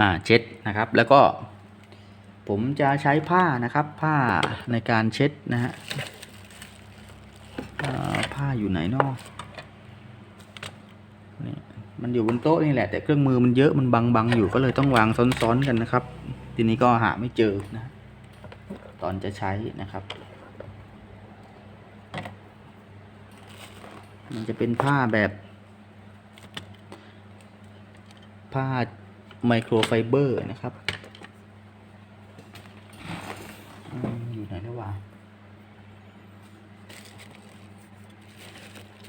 อ่าเช็ดนะครับ แล้วก็ ผมจะใช้ผ้านะครับ ผ้าในการเช็ดนะฮะผ้าอยู่ไหนนอกนี่มันอยู่บนโต๊ะนี่แหละ แต่เครื่องมือมันเยอะมันบังๆอยู่ก็เลยต้องวางซ้อนๆกันนะครับ ทีนี้ก็หาไม่เจอนะ ตอนจะใช้นะครับ มันจะเป็นผ้าแบบ ผ้า ไมโครไฟเบอร์นะครับอยู่ไหนแล้ววะ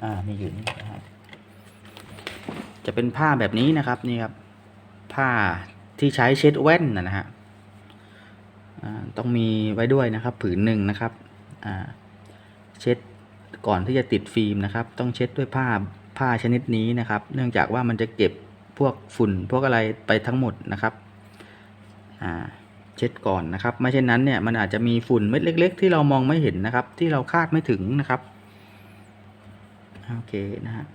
อ่ามีอยู่นี่นะครับจะเป็นผ้าแบบนี้นะครับนี่ครับ ผ้าที่ใช้เช็ดแว่นนะนะฮะอ่าต้องมีไว้ด้วยนะครับ ผืนหนึ่งนะครับอ่าเช็ดก่อนที่จะติดฟิล์มนะครับ ต้องเช็ดด้วยผ้าผ้าชนิดนี้นะครับ เนื่องจากว่ามันจะเก็บ พวกฝุ่นพวกอะไรไปทั้งหมดนะครับอ่าเช็ดก่อนนะครับ ไม่เช่นนั้นเนี่ยมันอาจจะมีฝุ่นเม็ดเล็ก ๆ ที่เรามองไม่เห็นนะครับ ที่เราคาดไม่ถึงนะครับโอเคนะฮะ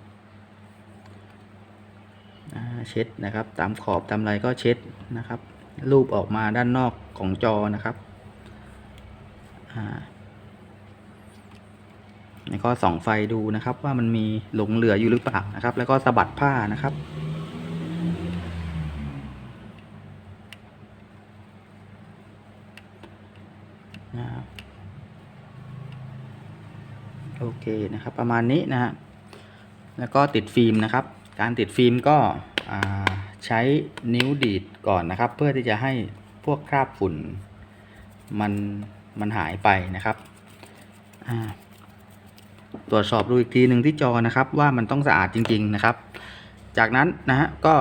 เช็ดนะครับ ตามขอบตามอะไรก็เช็ดนะครับ รูปออกมาด้านนอกของจอนะครับแล้วก็ส่องไฟดูนะครับว่ามันมีหลงเหลืออยู่หรือเปล่านะครับ แล้วก็สะบัดผ้านะครับ นะครับโอเคนะครับ ประมาณนี้นะฮะแล้วก็ติดฟิล์มนะครับ การติดฟิล์มก็ใช้นิ้วดีดก่อนนะครับ เพื่อที่จะให้พวกคราบฝุ่นมันมันหายไปนะครับตรวจสอบดูอีกทีหนึ่งที่จอนะครับ ว่ามันต้องสะอาดจริง ๆนะครับ จากนั้นนะฮะก็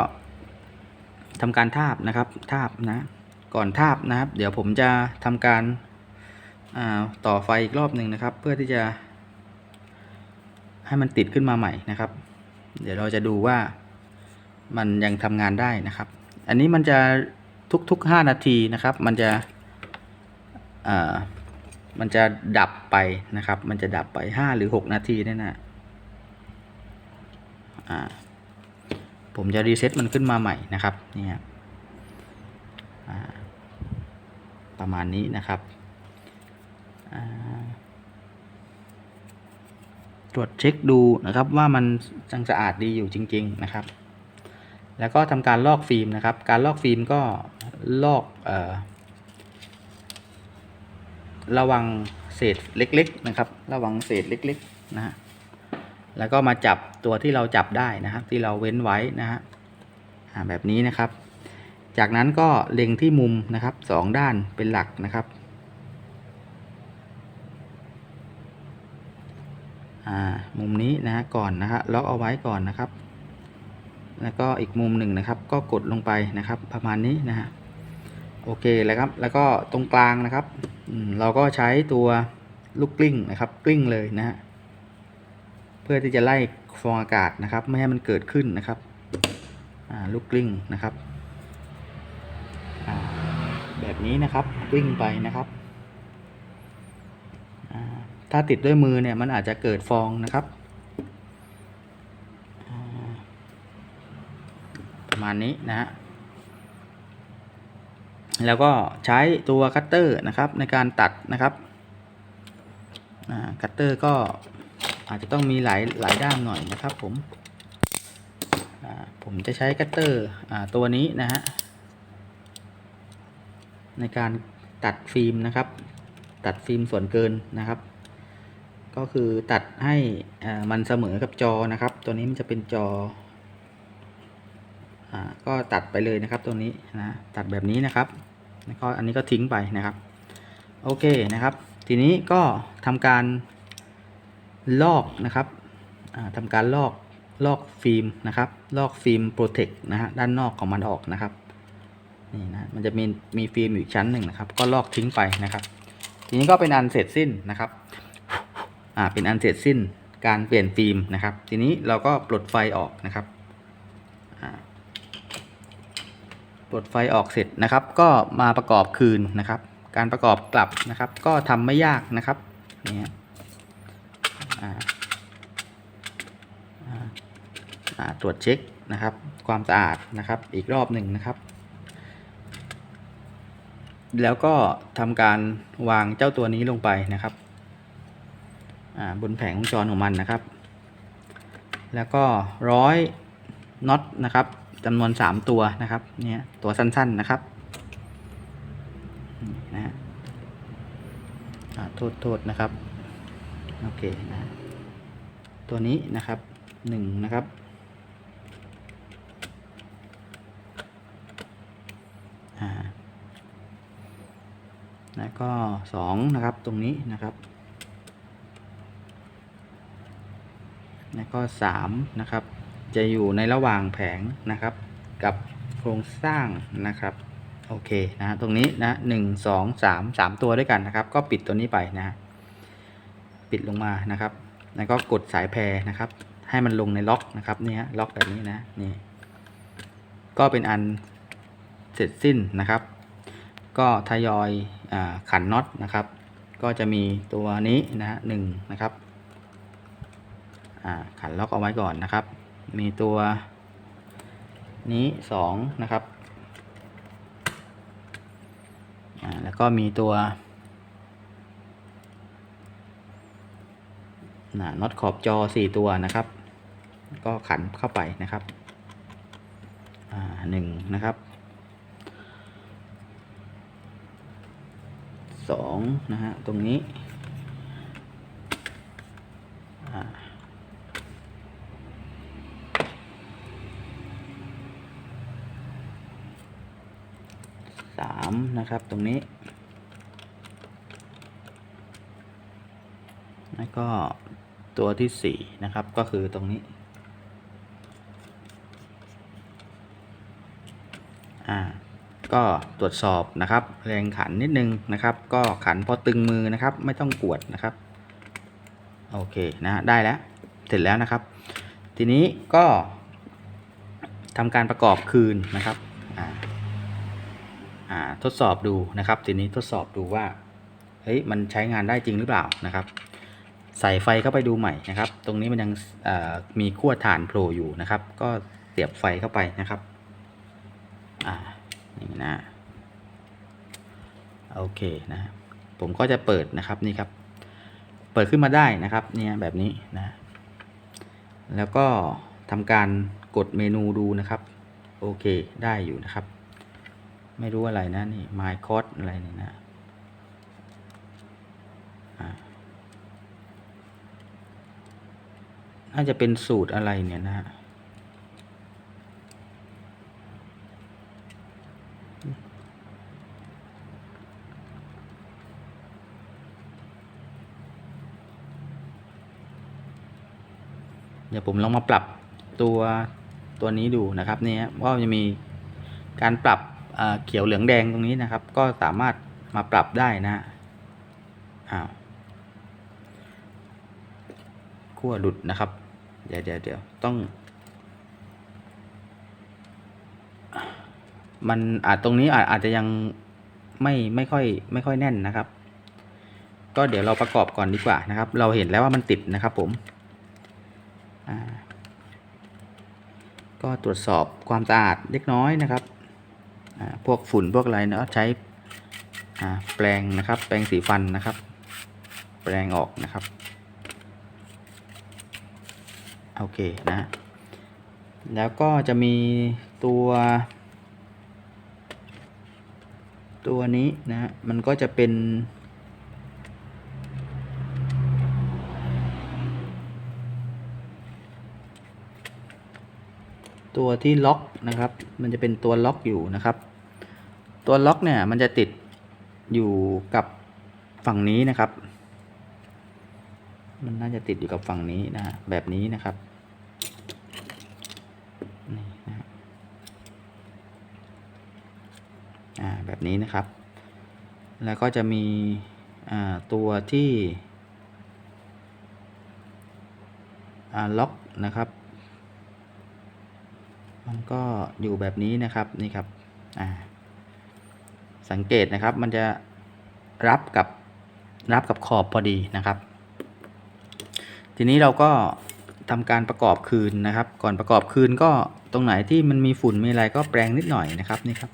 ทำการทาบนะครับทาบนะ ก่อนทาบนะครับ เดี๋ยวผมจะทำการ ต่อไฟอีกรอบหนึ่งนะครับ เพื่อที่จะให้มันติดขึ้นมาใหม่นะครับ เดี๋ยวเราจะดูว่ามันยังทำงานได้นะครับ อันนี้มันจะทุกๆ 5 นาทีนะครับ มันจะมันจะดับไปนะครับ มันจะดับไป 5 หรือ 6 นาทีนี่นะอ่าผมจะรีเซ็ตมันขึ้นมาใหม่นะครับนี่ยอ่าประมาณนี้นะครับ ตรวจเช็คดูนะครับว่ามันยังสะอาดดีอยู่จริง ๆนะครับ แล้วก็ทำการลอกฟิล์มนะครับ การลอกฟิล์มก็ลอกออระวังเศษเล็กๆนะครับ ระวังเศษเล็กๆนะฮะแล้วก็มาจับตัวที่เราจับได้นะครับ ที่เราเว้นไว้นะฮะแบบนี้นะครับ จากนั้นก็เล็งที่มุมนะครับสองด้านเป็นหลักนะครับ อ่า มุมนี้นะฮะก่อนนะฮะล็อกเอาไว้ก่อนนะครับ แล้วก็อีกมุมหนึ่งนะครับ ก็กดลงไปนะครับ ประมาณนี้นะฮะโอเคแล้วครับ แล้วก็ตรงกลางนะครับเราก็ใช้ตัวลูกกลิ้งนะครับ กลิ้งเลยนะฮะเพื่อที่จะไล่ฟองอากาศนะครับ ไม่ให้มันเกิดขึ้นนะครับลูกกลิ้งนะครับแบบนี้นะครับกลิ้งไปนะครับ ถ้าติดด้วยมือเนี่ยมันอาจจะเกิดฟองนะครับ ประมาณนี้นะฮะแล้วก็ใช้ตัวคัตเตอร์นะครับในการตัดนะครับคัตเตอร์ก็อาจจะต้องมีหลายหลายด้านหน่อยนะครับผมผมจะใช้คัตเตอร์ตัวนี้นะฮะในการตัดฟิล์มนะครับ ตัดฟิล์มส่วนเกินนะครับ ก็คือตัดให้มันเสมอกับจอนะครับ ตัวนี้มันจะเป็นจออก็ตัดไปเลยนะครับตัวนี้นะตัดแบบนี้นะครับแล้วก็อันนี้ก็ทิ้งไปนะครับ โอเคนะครับ ทีนี้ก็ทำการลอกนะครับอ่าทำการลอกลอกฟิล์มนะครับลอกฟิล์มโปรเทคนะฮะด้านนอกของมันออกนะครับนี่นะมันจะมีมีฟิล์มอยู่ชั้นหนึ่งนะครับ ก็ลอกทิ้งไปนะครับ ทีนี้ก็เป็นอันเสร็จสิ้นนะครับ อ่าเป็นอันเสร็จสิ้นการเปลี่ยนฟิล์มนะครับ ทีนี้เราก็ปลดไฟออกนะครับอ่าปลดไฟออกเสร็จนะครับ ก็มาประกอบคืนนะครับ การประกอบกลับนะครับ ก็ทำไม่ยากนะครับเนี่ยอ่าอ่าตรวจเช็คนะครับ ความสะอาดนะครับอีกรอบหนึ่งนะครับ แล้วก็ทำการวางเจ้าตัวนี้ลงไปนะครับ บนแผงวงจรของมันนะครับ แล้วก็ร้อยน็อตนะครับจำนวน 3 ตัวนะครับเนี่ยตัวสั้นๆนะครับนี่นะฮะอ่าโทษโทษนะครับ โอเคนะตัวนี้นะครับหนึ่งนะครับอ่าแล้วก็สองนะครับตรงนี้นะครับ แล้วก็สามนะครับ จะอยู่ในระหว่างแผงนะครับ กับโครงสร้างนะครับ โอเคนะตรงนี้นะหนึ่งสองสามสามตัวด้วยกันนะครับ ก็ปิดตัวนี้ไปนะปิดลงมานะครับ แล้วก็กดสายแพรนะครับ ให้มันลงในล็อกนะครับนี่ฮะล็อกแบบนี้นะนี่ก็เป็นอันเสร็จสิ้นนะครับ ก็ทยอยอขันน็อตนะครับ ก็จะมีตัวนี้นะหนึ่งนะครับ ขันล็อกเอาไว้ก่อนนะครับ มีตัวนี้สองนะครับ แล้วก็มีตัวน,น็อตขอบจอ4ตัวนะครับ ก็ขันเข้าไปนะครับหนึ่งนะครับสองนะฮะตรงนี้ 3 นะครับ ตรงนี้ แล้วก็ตัวที่ 4 นะครับ ก็คือตรงนี้ อ่า ก็ตรวจสอบนะครับ แรงขันนิดนึงนะครับ ก็ขันพอตึงมือนะครับ ไม่ต้องกวดนะครับ โอเคนะ ได้แล้ว เสร็จแล้วนะครับ ทีนี้ก็ทำการประกอบคืนนะครับ อ่า ทดสอบดูนะครับทีนี้ทดสอบดูว่าเฮ้ยมันใช้งานได้จริงหรือเปล่านะครับ ใส่ไฟเข้าไปดูใหม่นะครับ ตรงนี้มันยังมีขั้วถ่านโผล่อยู่นะครับ ก็เสียบไฟเข้าไปนะครับอ่านี่นะโอเคนะผมก็จะเปิดนะครับนี่ครับ เปิดขึ้นมาได้นะครับเนี่ยแบบนี้นะแล้วก็ทำการกดเมนูดูนะครับ โอเคได้อยู่นะครับ ไม่รู้อะไรนะนี่ my code อะไรนี่นะอ่าน่าจะเป็นสูตรอะไรเนี่ยนะฮะเดี๋ยวผมลองมาปรับตัวตัวนี้ดูนะครับเนี่ยว่าจะมีการปรับ เขียวเหลืองแดงตรงนี้นะครับ ก็สามารถมาปรับได้นะอ้าวขั้วหลุดนะครับ เดี๋ยวเดี๋ยวเดี๋ยวต้อง มันอาจตรงนี้อาจอาจจะยังไม่ไม่ค่อยไม่ค่อยแน่นนะครับ ก็เดี๋ยวเราประกอบก่อนดีกว่านะครับ เราเห็นแล้วว่ามันติดนะครับผมก็ตรวจสอบความสะอาดเล็กน้อยนะครับ พวกฝุ่นพวกอะไรเนาะใช้แปรงนะครับ แปรงสีฟันนะครับ แปรงออกนะครับ โอเคนะ แล้วก็จะมีตัว ตัวนี้นะมันก็จะเป็นตัวที่ล็อกนะครับ มันจะเป็นตัวล็อกอยู่นะครับ ตัวล็อกเนี่ยมันจะติดอยู่กับฝั่งนี้นะครับ มันน่าจะติดอยู่กับฝั่งนี้นะแบบนี้นะครับนี่นะอ่าแบบนี้นะครับ แล้วก็จะมีอ่าตัวที่อ่าล็อกนะครับมันก็อยู่แบบนี้นะครับนี่ครับอ่า สังเกตนะครับ มันจะรับกับรับกับขอบพอดีนะครับ ทีนี้เราก็ทำการประกอบคืนนะครับ ก่อนประกอบคืนก็ตรงไหนที่มันมีฝุ่นมีอะไรก็แปรงนิดหน่อยนะครับนี่ครับ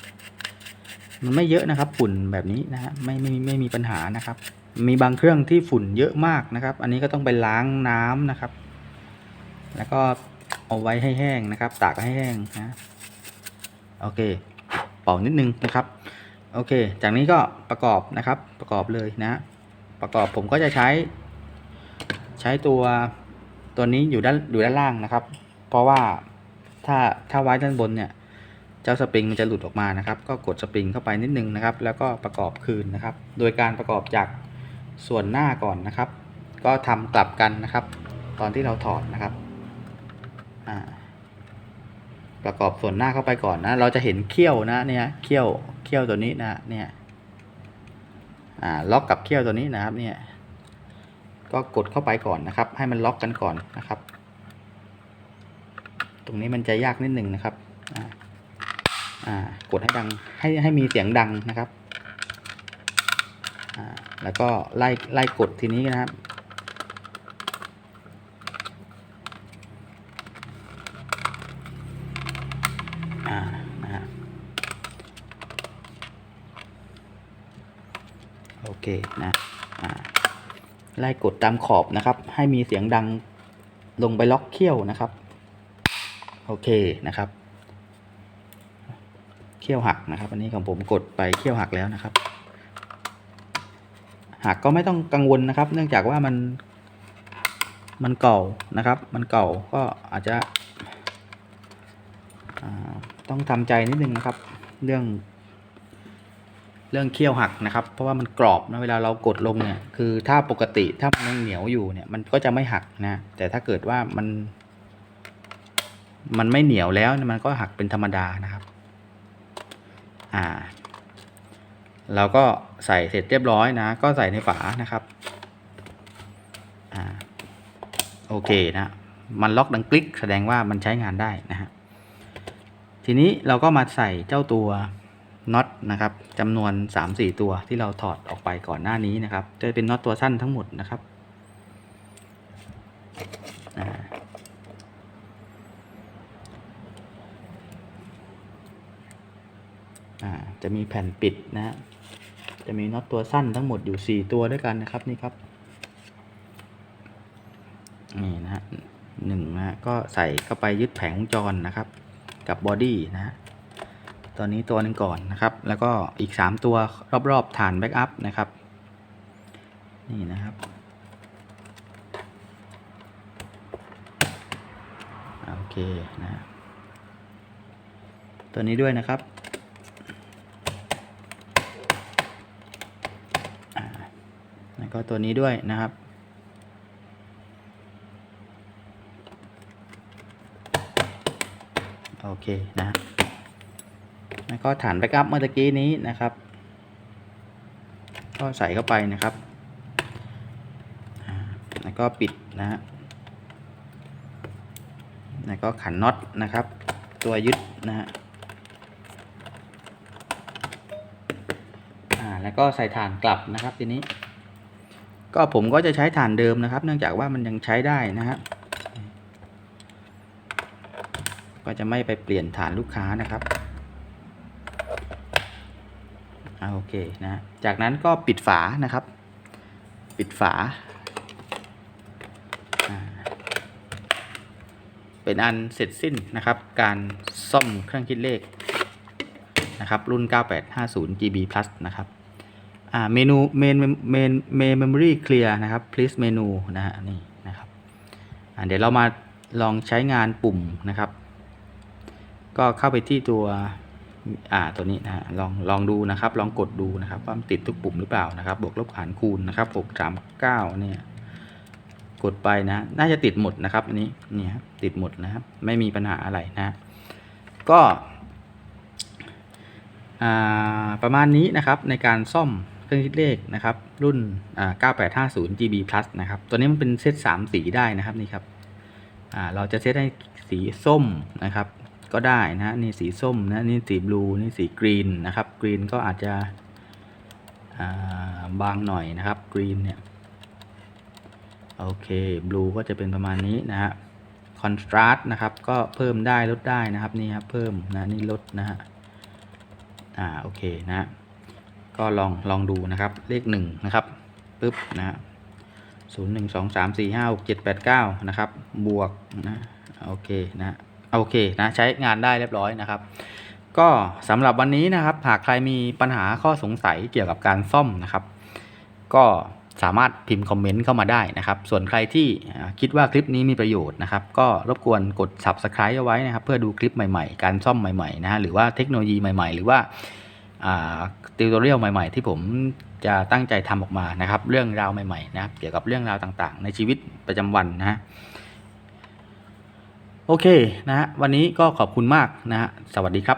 มันไม่เยอะนะครับฝุ่นแบบนี้นะฮะไม่ไม่ไม่มีปัญหานะครับ มีบางเครื่องที่ฝุ่นเยอะมากนะครับ อันนี้ก็ต้องไปล้างน้ำนะครับ แล้วก็เอาไว้ให้แห้งนะครับ ตากให้แห้งนะโอเค เป่านิดนึงนะครับ โอเค จากนี้ก็ประกอบนะครับ ประกอบเลยนะ ประกอบผมก็จะใช้ ใช้ตัวตัวนี้อยู่ด้านอยู่ด้านล่างนะครับ เพราะว่าถ้าถ้าไว้ด้านบนเนี่ย เจ้าสปริงมันจะหลุดออกมานะครับ ก็กดสปริงเข้าไปนิดนึงนะครับ แล้วก็ประกอบคืนนะครับ โดยการประกอบจากส่วนหน้าก่อนนะครับ ก็ทำกลับกันนะครับ ตอนที่เราถอดนะครับ อ่า ประกอบส่วนหน้าเข้าไปก่อนนะ เราจะเห็นเขี้ยวนะเนี่ยเขี้ยวเขี้ยวตัวนี้นะเนี่ยอ่าล็อกกับเขี้ยวตัวนี้นะครับเนี่ยก็กดเข้าไปก่อนนะครับ ให้มันล็อกกันก่อนนะครับ ตรงนี้มันจะยากนิดหนึ่งนะครับอ่าอ่ากดให้ดังให้ให้มีเสียงดังนะครับอ่าแล้วก็ไล่ไล่กดทีนี้นะครับ อ่านะฮะโอ เคนะไล่กดตามขอบนะครับ ให้มีเสียงดังลงไปล็อกเขี้ยวนะครับ โอเคนะครับ เขี้ยวหักนะครับ อันนี้ของผมกดไปเขี้ยวหักแล้วนะครับหักก็ไม่ต้องกังวลนะครับ เนื่องจากว่ามันมันเก่านะครับ มันเก่าก็อาจจะต้องทำใจนิดนึงนะครับ เรื่อง เรื่องเคี่ยวหักนะครับ เพราะว่ามันกรอบนะเวลาเรากดลงเนี่ยคือถ้าปกติถ้ามันยังเหนียวอยู่เนี่ยมันก็จะไม่หักนะ แต่ถ้าเกิดว่ามัน มันไม่เหนียวแล้วมันก็หักเป็นธรรมดานะครับ อ่า เราก็ใส่เสร็จเรียบร้อยนะ ก็ใส่ในฝานะครับ อ่า โอเคนะ มันล็อกดังกลิกแสดงว่ามันใช้งานได้นะฮะทีนี้เราก็มาใส่เจ้าตัว น็อตนะครับจำนวน 3-4 ตัวที่เราถอดออกไปก่อนหน้านี้นะครับ จะเป็นน็อตตัวสั้นทั้งหมดนะครับอ่าจะมีแผ่นปิดนะฮะจะมีน็อตตัวสั้นทั้งหมดอยู่ 4 ตัวด้วยกันนะครับนี่ครับนี่นะฮะหนึ่งนะก็ใส่เข้าไปยึดแผงวงจรนะครับ กับบอดี้นะฮะ ตอนนี้ตัวหนึ่งก่อนนะครับ แล้วก็อีก 3 ตัวรอบๆฐานแบ็กอัพนะครับ นี่นะครับโอเคนะตัวนี้ด้วยนะครับแล้วก็ตัวนี้ด้วยนะครับโอเคนะ ก็ฐานแบ็กอัพเมื่อกี้นี้นะครับ ก็ใส่เข้าไปนะครับ แล้วก็ปิดนะฮะแล้วก็ขันน็อตนะครับ ตัวยึดนะฮะอ่าแล้วก็ใส่ฐานกลับนะครับทีนี้ ก็ผมก็จะใช้ฐานเดิมนะครับ เนื่องจากว่ามันยังใช้ได้นะฮะก็จะไม่ไปเปลี่ยนฐานลูกค้านะครับอ่าโอ เคนะจากนั้นก็ปิดฝานะครับ ปิดฝาอ่าเป็นอันเสร็จสิ้นนะครับ การซ่อมเครื่องคิดเลขนะครับ รุ่น 9850 GB plus นะครับอ่าเมนูเมนเมนเมนเมมโมรี่เคลียร์นะครับ please เมนูนะฮะนี่นะครับอ่าเดี๋ยวเรามาลองใช้งานปุ่มนะครับ ก็เข้าไปที่ตัว อ่าตัวนี้นะฮะลองลองดูนะครับ ลองกดดูนะครับว่ามันติดทุกปุ่มหรือเปล่านะครับ บวกลบหารคูณนะครับหกสามเก้าเนี่ยกดไปนะ น่าจะติดหมดนะครับ อันนี้เนี่ยติดหมดนะครับ ไม่มีปัญหาอะไรนะก็ประมาณนี้นะครับในการซ่อมเครื่องคิดเลขนะครับ รุ่นอ่า9850 GB plus นะครับ ตัวนี้มันเป็นเซต3 สีได้นะครับนี่ครับเราจะเซตให้สีส้มนะครับ ก็ได้นะนี่สีส้มนะนี่สีบลูนี่สีกรีนนะครับกรีนก็อาจจะบางหน่อยนะครับกรีนเนี่ยโอเคบลูก็จะเป็นประมาณนี้นะฮะคอนทราสต์นะครับก็เพิ่มได้ลดได้นะครับนี่ครับเพิ่มนะนี่ลดนะฮะอ่าโอเคนะฮะก็ลองลองดูนะครับเลขหนึ่งนะครับปึ๊บนะฮะศูนย์หนึ่งสองสามสี่ห้าหกเจ็ดแปดเก้านะครับบวกนะโอเคนะ โอเคนะใช้งานได้เรียบร้อยนะครับ ก็สำหรับวันนี้นะครับ หากใครมีปัญหาข้อสงสัยเกี่ยวกับการซ่อมนะครับ ก็สามารถพิมพ์คอมเมนต์เข้ามาได้นะครับ ส่วนใครที่คิดว่าคลิปนี้มีประโยชน์นะครับ ก็รบกวนกด subscribe เอาไว้นะครับ เพื่อดูคลิปใหม่ๆ การซ่อมใหม่ๆนะฮะหรือว่าเทคโนโลยีใหม่ๆ หรือว่าติวตอเรียลใหม่ๆ ที่ผมจะตั้งใจทำออกมานะครับ เรื่องราวใหม่ๆนะครับเกี่ยวกับเรื่องราวต่างๆ ในชีวิตประจำวันนะฮะ โอเคนะฮะวันนี้ก็ขอบคุณมากนะฮะสวัสดีครับ